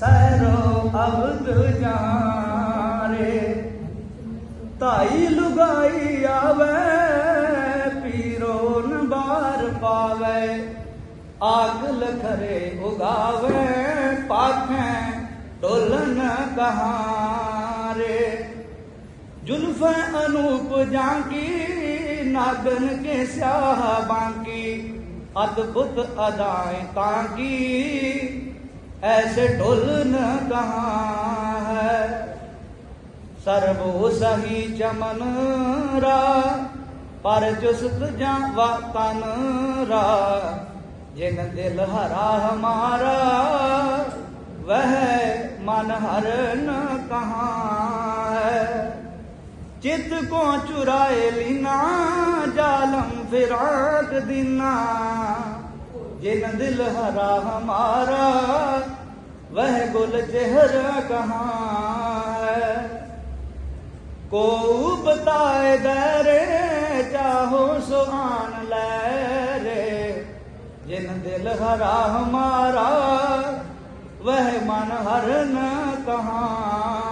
Serow अब्द जारे। ताई लुगाई आवे पीरो न बार पावे। आग लखरे उगावे, पाखे टोलन कहारे। जुल्फ अनूप जाकी, नागन के स्याह बांकी। अद्भुत अदाएँ ताकी। ऐसे ढोलन कहाँ है सर्वो सही चमन रा पर चुस्त जा तन रा जिन दिल हरा हमारा वह मन हरन कहाँ है चित को चुराए लीना जालम फिराक जिन दिल हरा हमारा, वह गुल चेहरा कहाँ है? को बताए दरे, चाहो सुहान रे जिन दिल हरा हमारा, वह मन हर न कहाँ